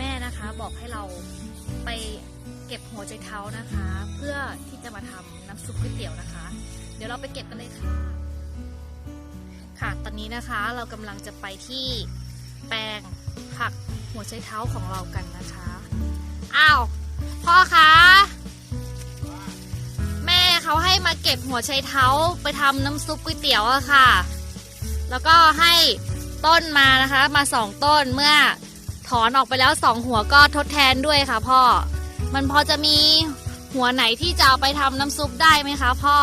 แม่นะคะบอกให้เราไปเก็บหัวใจเท้านะคะ เพื่อที่จะมาทำน้ำซุปก๋วยเตี๋ยวนะคะ เดี๋ยวเราไปเก็บกันเลยค่ะ ค่ะตอนนี้นะคะเรากำลังจะไปที่แปลงผักหัวใจเท้าของเรากันนะคะอ้าวพ่อคะแม่เขาให้มาเก็บหัวไชเท้าไปทำน้ำซุปก๋วยเตี๋ยวอะค่ะ แล้วก็ให้ต้นมานะคะ มาสองต้นเมื่อ ถอนออกไปแล้วสองหัวก็ทดแทนด้วยค่ะพ่อ มันพอจะมีหัวไหนที่จะเอาไปทำน้ำซุปได้ไหมคะพ่อ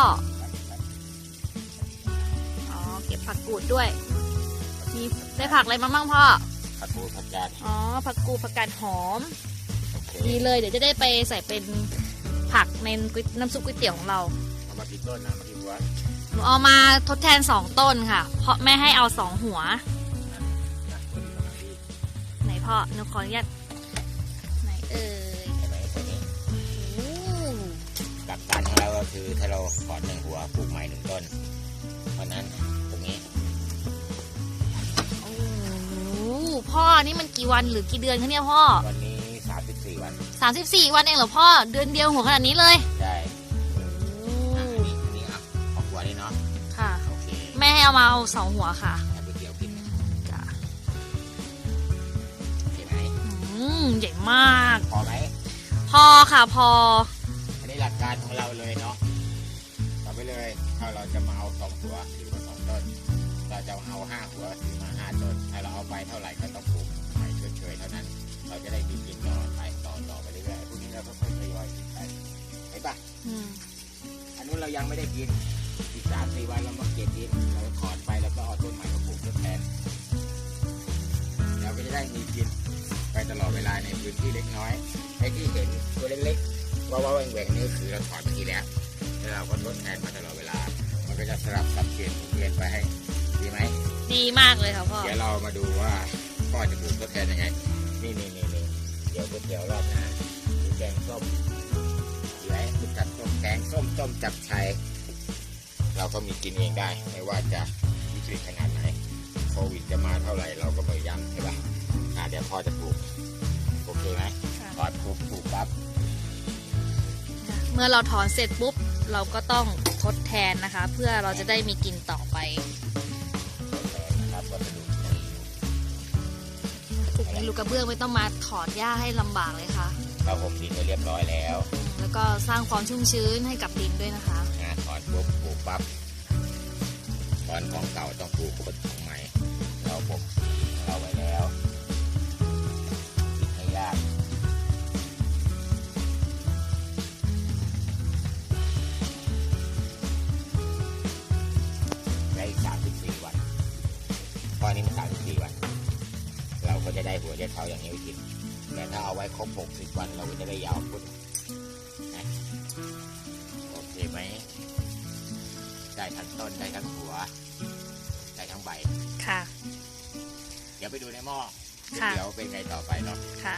อ๋อเก็บผักกูดด้วย มีได้ผักอะไรมาบ้างพ่อ ผักกูดผักกาดอ๋อ ผักกูดผักกาดหอมโอเคดีเลยเดี๋ยวจะได้ไปใส่เป็นผักในก๋วยน้ำซุปก๋วยเตี๋ยวของเราเอามากี่ต้นนะมากี่หัวหนูเอามาทดแทนสองต้นค่ะ เพราะแม่ให้เอาสองหัว พ่อหนูขออนุญาตไหนเอ่ยใช่ไหมตัวนี้โอ้หลักการของเราก็คือถ้าเราถอนหนึ่งหัวปลูกใหม่หนึ่งต้น เพราะฉะนั้นตรงนี้โอ้พ่อนี่มันกี่วันหรือกี่เดือนคะเนี่ยพ่อ วันนี้สามสิบสี่วันสามสิบสี่วันเองเหรอพ่อ เดือนเดียวหัวขนาดนี้เลยใช่โอ้อะอันนี้อันนี้อะเอาหัวนี่เนาะค่ะ โอเค แม่ให้เอามาเอาสองหัวค่ะ ใหญ่มาก พอไหมพอค่ะพอ อันนี้หลักการของเราเลยเนาะต่อไปเลยถ้าเราจะมาเอาสองหัวหรือว่าสองต้น เราจะเอาห้าหัวหรือมาห้าต้น ถ้าเราเอาไปเท่าไหร่ก็ต้องปลูกไปเฉยๆเท่านั้น เราจะได้มีกินต่อไปต่อต่อไปเรื่อยๆพวกนี้เราก็ค่อยๆทยอยกินไปเห็นปะอืม อันนู้นเรายังไม่ได้กินอีกสามสี่วันเรามาเก็บกินเราก็ถอน ในพื้นที่เล็กน้อยไอ้ที่เห็นตัวเล็กๆว่าว่าแหว่งๆนี่ก็คือเราถอนไปทีแล้วแล้วเราก็ทดแทนมาตลอดเวลา มันก็จะสลับสับเปลี่ยนหมุนเวียนไปให้ดีไหมดีมากเลยค่ะพ่อเดี๋ยวเรามาดูว่าพ่อจะปลูกทดแทนยังไงนี่นี่นี่นี่เดี๋ยวก๋วยเตี๋ยวรอบหน้ามีแกงส้มเดี๋ยวให้คุณจัดต้มแกงส้มต้มจับชัยเราก็มีกินเองได้ไม่ว่าจะวิกฤตขนาดไหนโควิดจะมาเท่าไหร่เราก็ไม่ยั้งใช่ปะอ่าเดี๋ยวพ่อจะปลูกโอ เคไหมค่ะถอดปลูกปลูกปั๊บเมื่อเราถอนเสร็จปุ๊บ เราก็ต้องทดแทนนะคะ เพื่อเราจะได้มีกินต่อไปทดแทนนะครับวัสดุที่มีอยู่ปลูกในลูกกระเบื้องไม่ต้องมาถอนหญ้าให้ลำบากเลยค่ะ เราผมดินไปเรียบร้อยแล้ว แล้วก็สร้างความชุ่มชื้นให้กับดินด้วยนะคะนะถอนปุ๊บปลูกปั๊บถอนของเก่าต้องปลูกบนของใหม่เราผม จะได้หัวใจเท้าอย่างนี้ไปกินแต่ถ้าเอาไว้ครบหกสิบวันเราก็จะได้ยาวขึ้นนะโอเคไหมได้ทั้งต้นได้ทั้งหัวได้ทั้งใบ ค่ะ เดี๋ยวไปดูในหม้อค่ะ เดี๋ยวเป็นไงต่อไปเนาะค่ะโอเคจ้ะ